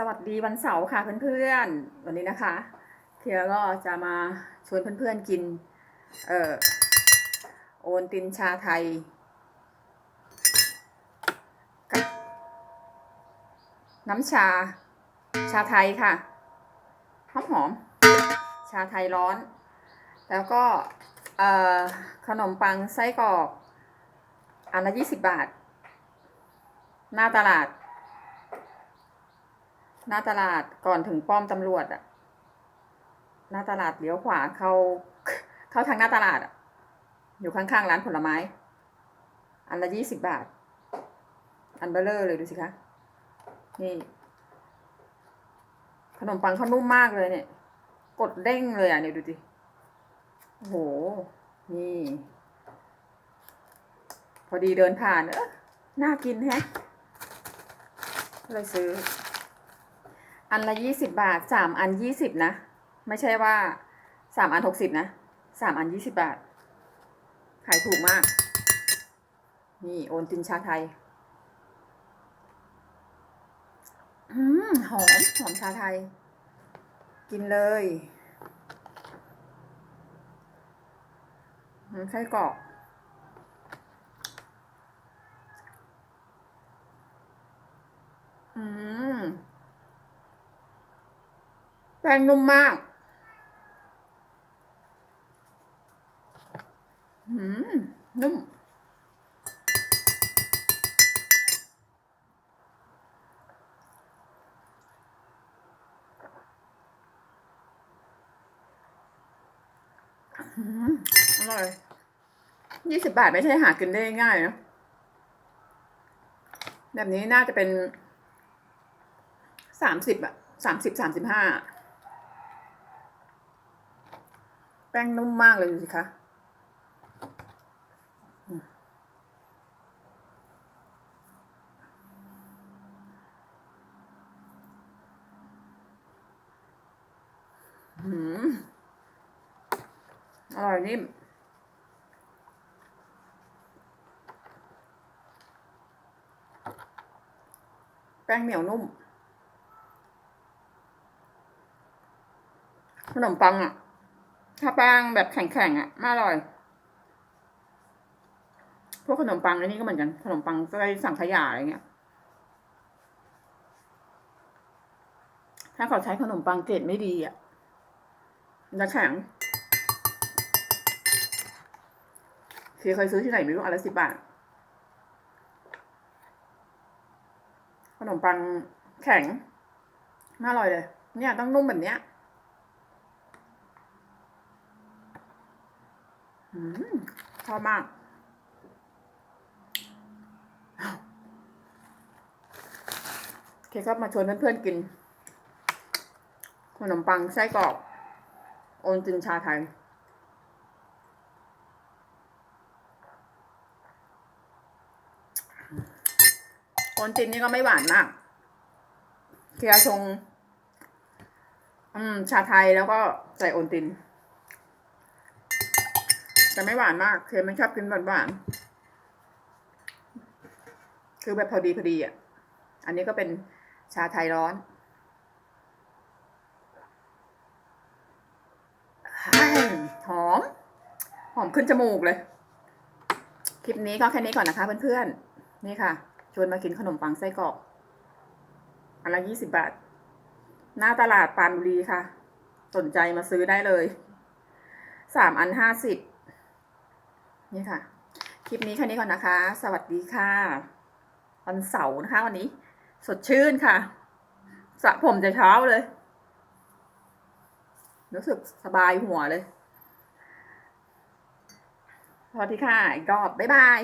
สวัสดีวันเสาร์ค่ะเพื่อนๆ วันนี้นะคะเคียก็จะมาชวนเพื่อนๆกิน เอ่อ โอนตินชาไทยกับน้ำชา ชาไทยค่ะ หอมหอม ชาไทยร้อน แล้วก็ เอ่อ ขนมปังไส้กรอก อันละยี่สิบบาท หน้าตลาด หน้าตลาดก่อนถึงป้อมตำรวจอะหน้าตลาดเลี้ยวขวาเข้า เข้าทางหน้าตลาดอะอยู่ข้างๆร้านผลไม้ อันละยี่สิบบาท อันเบลเลอร์เลยดูสิคะ นี่ ขนมปังเขานุ่มมากเลยเนี่ย กดเด้งเลยอะเนี่ยดูดิ โอ้โห นี่ พอดีเดินผ่าน เออน่ากินแฮะเลยซื้อ อันละยี่สิบบาทสามอันยี่สิบนะ ไม่ใช่ว่าสามอันหกสิบนะสามอันยี่สิบบาท ขายถูกมาก นี่โอนตินชาไทย อืมหอม หอมชาไทย กินเลยไส้กรอก อืม แป้งนุ่มมาก อืม นุ่ม อร่อยยี่สิบบาทไม่ใช่หากินได้ง่ายนะ แบบนี้น่าจะเป็นสามสิบอะสามสิบสามสิบห้า แป้งนุ่มมากเลยดูสิคะอร่อยนิ่มแป้งเหนียวนุ่มขนมปังอะ ถ้าแป้งแบบแข็งๆอะไม่อร่อย พวกขนมปังอันนี้ก็เหมือนกัน ขนมปังไส้สังขยาอะไรเงี้ย ถ้าเขาใช้ขนมปังเกรดไม่ดีอะจะแข็งเคือเคยซื้อที่ไหนไม่รู้อันละสิบบาท ขนมปังแข็งไม่อร่อยเลย เนี่ยต้องนุ่มแบบเนี้ย อืม ชอบมาก โอเคครับมาชวนเพื่อนๆกิน ขนมปังไส้กรอกโอนจินชาไทยโอนตินนี่ก็ไม่หวานมาก เคียชง อืม ชาไทยแล้วก็ใส่โอนติน แต่ไม่หวานมากเคยไม่ชอบกินหวานหวานคือแบบพอดีพอดีอะ อันนี้ก็เป็นชาไทยร้อนหอม หอมขึ้นจมูกเลย คลิปนี้ก็แค่นี้ก่อนนะคะเพื่อนๆ นี่ค่ะ ชวนมากินขนมปังไส้กรอกอันละยี่สิบบาท หน้าตลาดปานบุรีค่ะ สนใจมาซื้อได้เลย สามอันห้าสิบ นี่ค่ะ คลิปนี้แค่นี้ก่อนนะคะ สวัสดีค่ะวันเสาร์นะคะวันนี้ สดชื่นค่ะสระผมแต่เช้าเลย รู้สึกสบายหัวเลย สวัสดีค่ะ อีกรอบ บ๊ายบาย